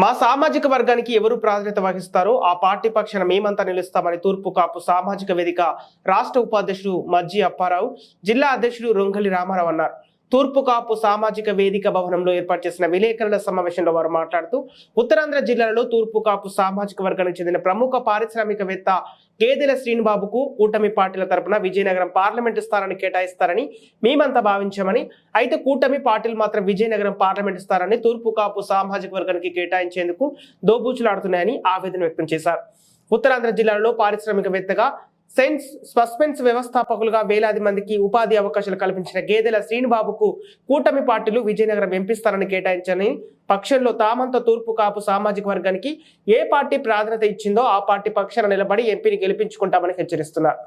మా సామాజిక వర్గానికి ఎవరు ప్రాధాన్యత వహిస్తారో ఆ పార్టీ పక్షాన మేమంతా నిలుస్తామని తూర్పు కాపు సామాజిక వేదిక రాష్ట్ర ఉపాధ్యక్షుడు మజ్జి అప్పారావు జిల్లా అధ్యక్షుడు రొంగలి రామారావు అన్నారు. తూర్పు కాపు సామాజిక వేదిక భవనంలో ఏర్పాటు చేసిన విలేకరుల సమావేశంలో వారు మాట్లాడుతూ ఉత్తరాంధ్ర జిల్లాలో తూర్పు కాపు సామాజిక వర్గానికి చెందిన ప్రముఖ పారిశ్రామికవేత్త గేదెల శ్రీనుబాబుకు కూటమి పార్టీల తరపున విజయనగరం పార్లమెంటు స్థానాన్ని కేటాయిస్తారని మేమంతా భావించామని అయితే కూటమి పార్టీలు మాత్రం విజయనగరం పార్లమెంటు స్థానాన్ని తూర్పు కాపు సామాజిక వర్గానికి కేటాయించేందుకు దోబూచులాడుతున్నాయని ఆవేదన వ్యక్తం చేశారు. ఉత్తరాంధ్ర జిల్లాలో పారిశ్రామికవేత్తగా సెన్స్ సస్పెన్స్ వ్యవస్థాపకులుగా వేలాది మందికి ఉపాధి అవకాశాలు కల్పించిన గేదెల శ్రీనుబాబుకు కూటమి పార్టీలు విజయనగరం ఎంపీ స్థానాన్ని పక్షంలో తామంత తూర్పు కాపు సామాజిక వర్గానికి ఏ పార్టీ ప్రాధాన్యత ఇచ్చిందో ఆ పార్టీ పక్షాన నిలబడి ఎంపీని గెలిపించుకుంటామని హెచ్చరిస్తున్నారు.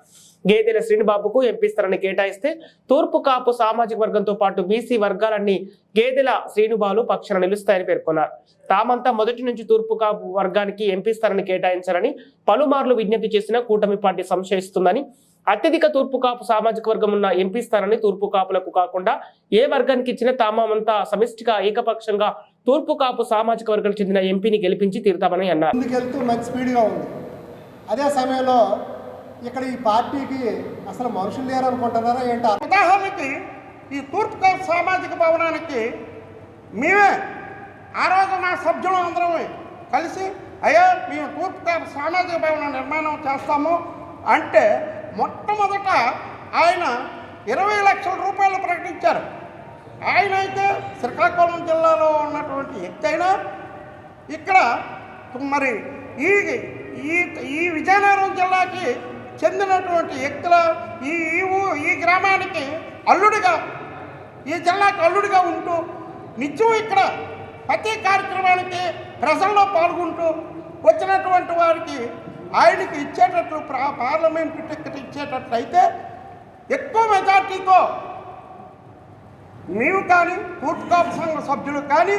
గేదెల శ్రీనుబాబుకు ఎంపీ స్థానాన్ని కేటాయిస్తే తూర్పు కాపు సామాజిక వర్గంతో పాటు బీసీ వర్గాలన్నీ గేదెల శ్రీనుబాలు పక్షాన నిలుస్తాయని పేర్కొన్నారు. తామంతా మొదటి నుంచి తూర్పు కాపు వర్గానికి ఎంపీ స్థానాన్ని కేటాయించాలని పలుమార్లు విజ్ఞప్తి చేసిన కూటమి పార్టీ సంశయిస్తుందని అత్యధిక తూర్పు కాపు సామాజిక వర్గం ఉన్న ఎంపీ స్థానాన్ని తూర్పు కాపులకు కాకుండా ఏ వర్గానికి ఇచ్చినా తామంతా సమిష్టిగా ఏకపక్షంగా తూర్పు కాపు సామాజిక వర్గానికి చెందిన ఎంపీని గెలిపించి తీరుతామని అన్నారు. ముందుకెళ్తూ మంచి స్పీడ్గా ఉంది. అదే సమయంలో ఇక్కడ ఈ పార్టీకి అసలు మనుషులు లేరు అనుకుంటున్నారా ఏంటో? ఉదాహరణకి ఈ తూర్పు కోస్ట్ సామాజిక భవనానికి మేమే ఆ రోజు మా సభ్యులు అందరం కలిసి అయ్యా మేము తూర్పు కోస్ట్ సామాజిక భవనం నిర్మాణం చేస్తాము అంటే మొట్టమొదట ఆయన ఇరవై లక్షల రూపాయలు ప్రకటించారు. ఆయన అయితే శ్రీకాకుళం జిల్లాలో ఉన్నటువంటి వ్యక్తి అయినా ఇక్కడ మరి ఈ ఈ ఈ విజయనగరం జిల్లాకి చెందినటువంటి వ్యక్తుల ఈ ఈ ఊ- ఈ గ్రామానికి అల్లుడిగా ఈ జిల్లాకి అల్లుడిగా ఉంటూ నిత్యం ఇక్కడ ప్రతి కార్యక్రమానికి ప్రజల్లో పాల్గొంటూ వచ్చినటువంటి వారికి ఆయనకి ఇచ్చేటట్లు పార్లమెంటు టికెట్ ఇచ్చేటట్లయితే ఎక్కువ మెజార్టీతో నీవు కానీ తూర్పు సంఘ సభ్యులు కానీ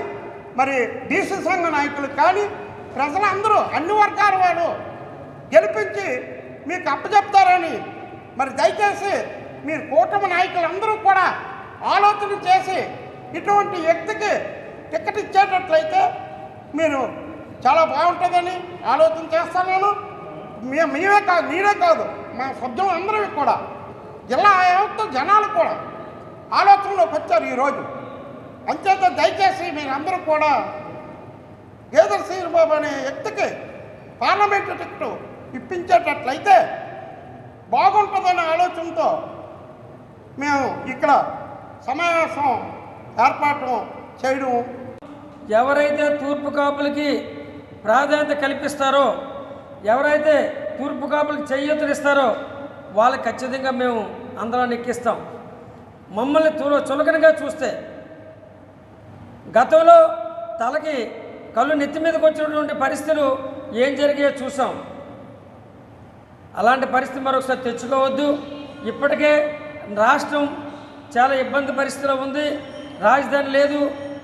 మరి డీసీ సంఘ నాయకులు కానీ ప్రజలందరూ అన్ని వర్గాల వాళ్ళు గెలిపించి మీకు అప్పచెప్తారని మరి దయచేసి మీరు కూటమి నాయకులందరూ కూడా ఆలోచన చేసి ఇటువంటి వ్యక్తికి టికెట్ ఇచ్చేటట్లయితే మీరు చాలా బాగుంటుందని ఆలోచన చేస్తాను నేను మే- మేమే కాదు నేనే కాదు మా సభ్యులు కూడా జిల్లా యావత్తు జనాలు కూడా ఆలోచనలోకి వచ్చారు ఈరోజు. అంచేత దయచేసి మీరందరూ కూడా గేదర్ శ్రీబాబు అనే వ్యక్తికి పార్లమెంటు టికెట్ ఇప్పించేటట్లయితే బాగుంటుందనే ఆలోచనతో మేము ఇక్కడ సమావేశం ఏర్పాటు చేయడం ఎవరైతే తూర్పు కాపులకి ప్రాధాన్యత కల్పిస్తారో ఎవరైతే తూర్పు కాపులకు చేయూతనిస్తారో వాళ్ళకి ఖచ్చితంగా మేము అందరం ఎక్కిస్తాం మమ్మల్ని తుల చులకనగా చూస్తే గతంలో తలకి కళ్ళు నెత్తి మీదకి వచ్చినటువంటి పరిస్థితులు ఏం జరిగాయో చూసాం. అలాంటి పరిస్థితి మరొకసారి తెచ్చుకోవద్దు. ఇప్పటికే రాష్ట్రం చాలా ఇబ్బంది పరిస్థితిలో ఉంది. రాజధాని లేదు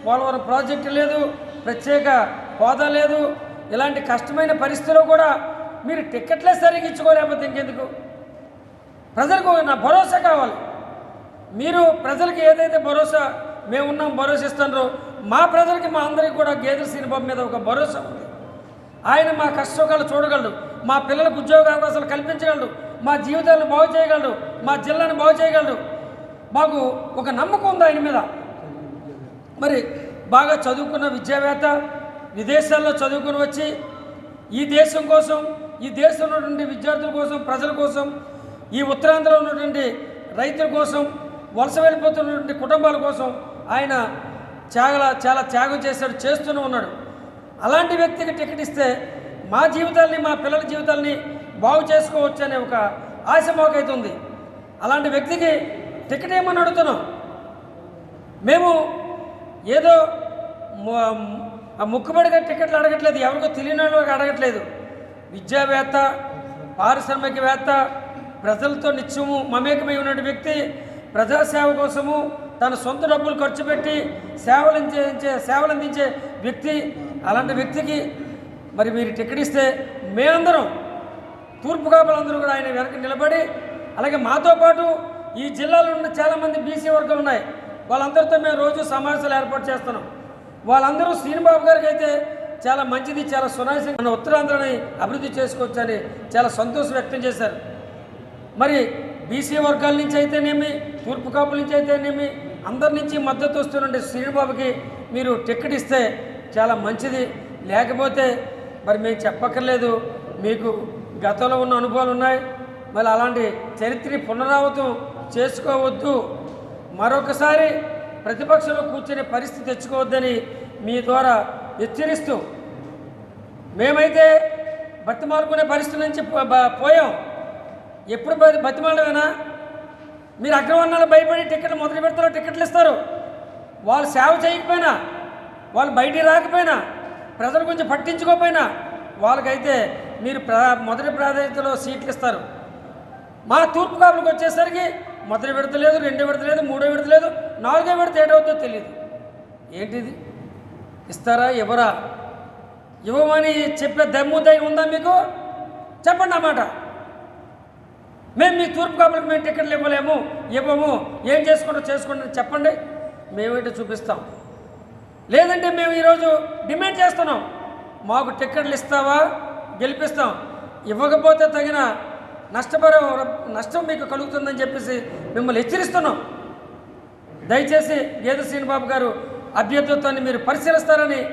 పోలవరం ప్రాజెక్టు లేదు ప్రత్యేక హోదా లేదు. ఇలాంటి కష్టమైన పరిస్థితిలో కూడా మీరు టిక్కెట్లే సరిగ్గా ఇచ్చుకోలేకపోతే ఇంకెందుకు? ప్రజలకు నా భరోసా కావాలి. మీరు ప్రజలకి ఏదైతే భరోసా మేము ఉన్నాం భరోసా ఇస్తున్నారో మా ప్రజలకి మా అందరికీ కూడా గేదెల శ్రీనిబాబు మీద ఒక భరోసా ఉంది. ఆయన మా కష్టసుఖాలు చూడగలడు. మా పిల్లలకు ఉద్యోగ అవకాశాలు కల్పించగలడు. మా జీవితాలను బాగు చేయగలడు. మా జిల్లాను బాగు చేయగలడు. మాకు ఒక నమ్మకం ఉంది ఆయన మీద. మరి బాగా చదువుకున్న విద్యావేత్త విదేశాల్లో చదువుకుని వచ్చి ఈ దేశం కోసం ఈ దేశంలో ఉన్నటువంటి విద్యార్థుల కోసం ప్రజల కోసం ఈ ఉత్తరాంధ్రలో ఉన్నటువంటి రైతుల కోసం వలస వెళ్ళిపోతున్నటువంటి కుటుంబాల కోసం ఆయన చాలా చాలా త్యాగం చేశాడు చేస్తూనే ఉన్నాడు. అలాంటి వ్యక్తికి టికెట్ ఇస్తే మా జీవితాల్ని మా పిల్లల జీవితాల్ని బాగు చేసుకోవచ్చు అనే ఒక ఆశ మాకైతుంది అలాంటి వ్యక్తికి టికెట్ ఏమని అడుగుతున్నాం? మేము ఏదో ముక్కుబడిగా టికెట్లు అడగట్లేదు ఎవరికో తెలియని వాళ్ళకి అడగట్లేదు. విద్యావేత్త పారిశ్రామికవేత్త ప్రజలతో నిత్యము మమేకమై ఉన్న వ్యక్తి ప్రజాసేవ కోసము తన సొంత డబ్బులు ఖర్చు పెట్టి సేవలు అందించే సేవలు అందించే వ్యక్తి అలాంటి వ్యక్తికి మరి మీరు టికెట్ ఇస్తే మేమందరం తూర్పు కాపులందరూ కూడా ఆయన వెనక నిలబడి అలాగే మాతో పాటు ఈ జిల్లాలో ఉన్న చాలామంది బీసీ వర్గాలు ఉన్నాయి. వాళ్ళందరితో మేము రోజు సమావేశాలు ఏర్పాటు చేస్తున్నాం. వాళ్ళందరూ శ్రీనిబాబు గారికి అయితే చాలా మంచిది చాలా సునాయాసంగా మన ఉత్తరాంధ్రని అభివృద్ధి చేసుకోవచ్చని చాలా సంతోషం వ్యక్తం చేశారు. మరి బీసీ వర్గాల నుంచి అయితేనేమి తూర్పు కాపుల నుంచి అయితేనేమి అందరి నుంచి మద్దతు వస్తున్నటువంటి శ్రీనిబాబుకి మీరు టికెట్ ఇస్తే చాలా మంచిది. లేకపోతే మరి మేము చెప్పక్కర్లేదు మీకు గతంలో ఉన్న అనుభవాలు ఉన్నాయి. మరి అలాంటి చరిత్ర పునరావృతం చేసుకోవద్దు. మరొకసారి ప్రతిపక్షంలో కూర్చునే పరిస్థితి తెచ్చుకోవద్దని మీ ద్వారా హెచ్చరిస్తూ మేమైతే బతిమాలుకునే పరిస్థితి నుంచి పో- పోయాం. ఎప్పుడు బతి- బతిమాలమేనా? మీరు అగ్రవర్ణాలు భయపడి టికెట్లు మొదలు పెడతారో టికెట్లు ఇస్తారు? వాళ్ళు సేవ చేయకపోయినా వాళ్ళు బయటికి రాకపోయినా ప్రజల గురించి పట్టించుకోకపోయినా వాళ్ళకైతే మీరు ప్రా మొదటి ప్రాధాన్యతలో సీట్లు ఇస్తారు. మా తూర్పు కాపులకు వచ్చేసరికి మొదటి విడత లేదు రెండో విడత లేదు మూడో విడత లేదు నాలుగో విడత ఏడవుతో తెలియదు ఏంటిది? ఇస్తారా? ఇవ్వరా? ఇవ్వమని చెప్పే దమ్ము ధైర్యం ఉందా మీకు? చెప్పండి అన్నమాట మేము మీ తూర్పు కాపులకు మేము టికెట్లు ఇవ్వలేము ఇవ్వము. ఏం చేసుకుంటూ చేసుకోండి చెప్పండి. మేమేంటో చూపిస్తాం. లేదంటే మేము ఈరోజు డిమాండ్ చేస్తున్నాం. మాకు టికెట్లు ఇస్తావా? గెలిపిస్తాం. ఇవ్వకపోతే తగిన నష్టపర నష్టం మీకు కలుగుతుందని చెప్పేసి మిమ్మల్ని హెచ్చరిస్తున్నాం. దయచేసి గేద శ్రీనిబాబు గారు అభ్యర్థిత్వాన్ని మీరు పరిశీలిస్తారని